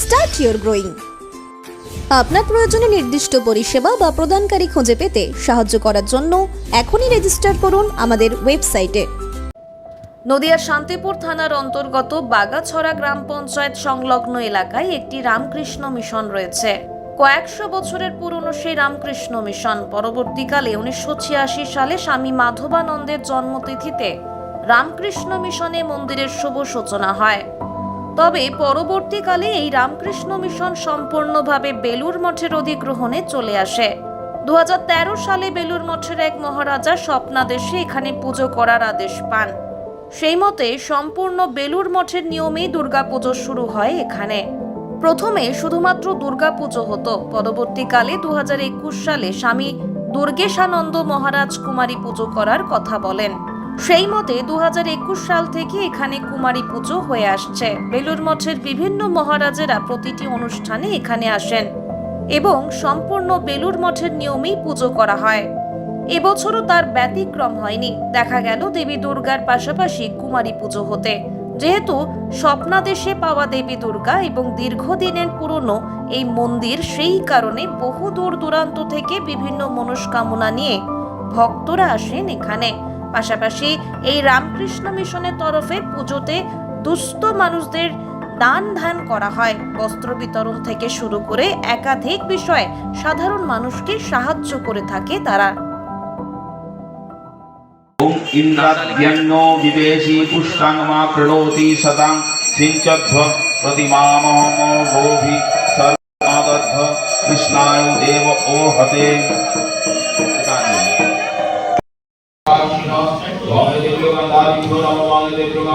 start your growing আপনার প্রয়োজনে নির্দিষ্ট পরিষেবা বা প্রদানকারী খুঁজে পেতে সাহায্য করার জন্য এখনই রেজিস্টার করুন আমাদের ওয়েবসাইটে নদিয়ার শান্তিপুর থানার অন্তর্গত বাগাছড়া গ্রাম পঞ্চায়েত সংলগ্ন এলাকায় একটি রামকৃষ্ণ মিশন রয়েছে। কয়েকশো বছরের পুরনো সেই রামকৃষ্ণ মিশন পরবর্তীকালে উনিশশো ছিয়াশি সালে স্বামী মাধবানন্দের জন্মতিথিতে রামকৃষ্ণ মিশনে মন্দিরের শুভ সূচনা হয়। তবে পরবর্তীকালে এই রামকৃষ্ণ মিশন সম্পূর্ণভাবে বেলুর মঠের অধিগ্রহণে চলে আসে। দু হাজার তেরো সালে বেলুর মঠের এক মহারাজা স্বপ্নাদেশে এখানে পুজো করার আদেশ পান। সেই মতে সম্পূর্ণ বেলুর মঠের নিয়মেই দুর্গাপুজো শুরু হয় এখানে। প্রথমে শুধুমাত্র দুর্গাপুজো হতো। পরবর্তীকালে দু হাজার একুশ সালে স্বামী দুর্গেশানন্দ মহারাজ কুমারী পুজো করার কথা বলেন। সেই মতে দু হাজার একুশ সাল থেকে এখানে কুমারী পুজো হয়ে আসছে। বেলুর মঠের বিভিন্ন মহারাজেরা প্রতিটি অনুষ্ঠানে এখানে আসেন এবং সম্পূর্ণ বেলুর মঠের নিয়মেই পুজো করা হয়। এবছরও তার ব্যতিক্রম হয়নি। দেখা গেল দেবী দুর্গার পাশাপাশি কুমারী পুজো হতে। যেহেতু স্বপ্নাদেশে পাওয়া দেবী দুর্গা এবং দীর্ঘদিনের পুরনো এই মন্দির সেই কারণে বহু দূর দূরান্ত থেকে বিভিন্ন মনস্কামনা নিয়ে ভক্তরা আসেন এখানে। পাশাপাশি এই রামকৃষ্ণ মিশনের তরফে পুজোতে দুস্থ মানুষদের দান ধান করা হয়। বস্ত্র বিতরণ থেকে শুরু করে একাধিক বিষয়ে সাধারণ মানুষকে সাহায্য করে থাকে তারা। ইন্দ্রাদ্যন্নো বিদেশি পুষ্টাঙ্গমা ক্রীড়োতি সদাং সিঞ্চধ্ব প্রতিমামহ ভোভি সর্বমাদধ্ব কৃষ্ণায় দেব ও হতে।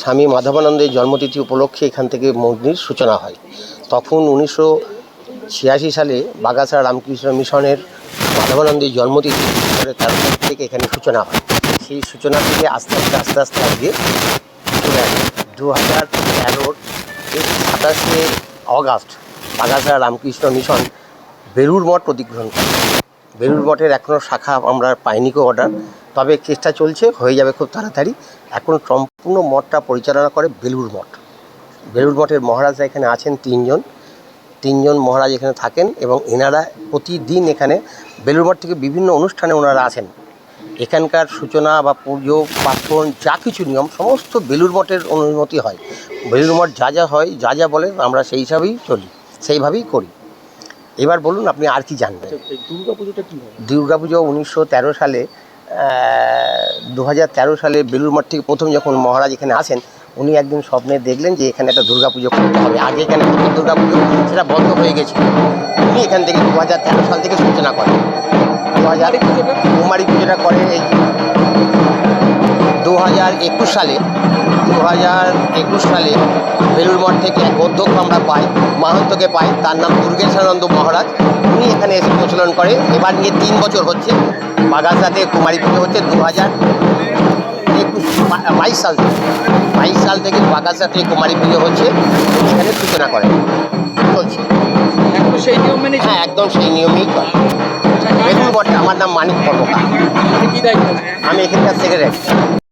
স্বামী মাধবানন্দের জন্মতিথি উপলক্ষে এখান থেকে মন্দির সূচনা হয়। তখন উনিশশো ছিয়াশি সালে বাগাছড়া রামকৃষ্ণ মিশনের মাধবানন্দের জন্মতিথি তার থেকে এখানে সূচনা হয়। সেই সূচনা থেকে আস্তে আস্তে আস্তে আস্তে আজকে দু হাজার তেরোর সাতাশে অগাস্ট বাগাছড়া রামকৃষ্ণ মিশন বেলুর মঠ অধিগ্রহণ করে। বেলুর মঠের এখনও শাখা আমরা পাইনি কো অর্ডার। তবে চেষ্টা চলছে হয়ে যাবে খুব তাড়াতাড়ি। এখন সম্পূর্ণ মঠটা পরিচালনা করে বেলুর মঠ। বেলুর মঠের মহারাজরা এখানে আছেন তিনজন। তিনজন মহারাজ এখানে থাকেন এবং এনারা প্রতিদিন এখানে বেলুর মঠ থেকে বিভিন্ন অনুষ্ঠানে ওনারা আছেন এখানকার সূচনা বা পুজো পার্বণ যা কিছু নিয়ম সমস্ত বেলুর মঠের অনুমতি হয়। বেলুর মঠ যা যা হয় যা যা বলে আমরা সেই হিসাবেই চলি সেইভাবেই করি। এবার বলুন আপনি আর কি জানবেন? এই দুর্গা পুজোটা কি দুর্গাপুজো উনিশশো তেরো সালে দু হাজার তেরো সালে বেলুর মঠ থেকে প্রথম যখন মহারাজ এখানে আসেন, উনি একদিন স্বপ্নে দেখলেন যে এখানে একটা দুর্গাপুজো করতে হবে। আগে এখানে দুর্গা দুর্গাপুজো, সেটা বন্ধ হয়ে গেছে উনি এখান থেকে দু হাজার তেরো সাল থেকে সূচনা করেন। দু হাজার কুমারী পুজোটা করেন এই দু হাজার একুশ সালে দু হাজার একুশ সালে বেলুর মঠ থেকে এক অধ্যক্ষ আমরা পাই মাহান্তকে পাই তার নাম দুর্গেশানন্দ মহারাজ। উনি এখানে এসে প্রচলন করে এবার নিয়ে তিন বছর হচ্ছে। বাগাসাতে কুমারী পুজো হচ্ছে দু হাজার একুশ বাইশ সাল থেকে। বাইশ সাল থেকে বাগাসাতে কুমারী পুজো হচ্ছে। এখানে সূচনা করে চলছে। সেই নিয়ম মেনে হ্যাঁ একদম সেই নিয়মেই করে বেলুর মঠে আমার নাম মানিক কর্মকার আমি এখানকার সেক্রেটারি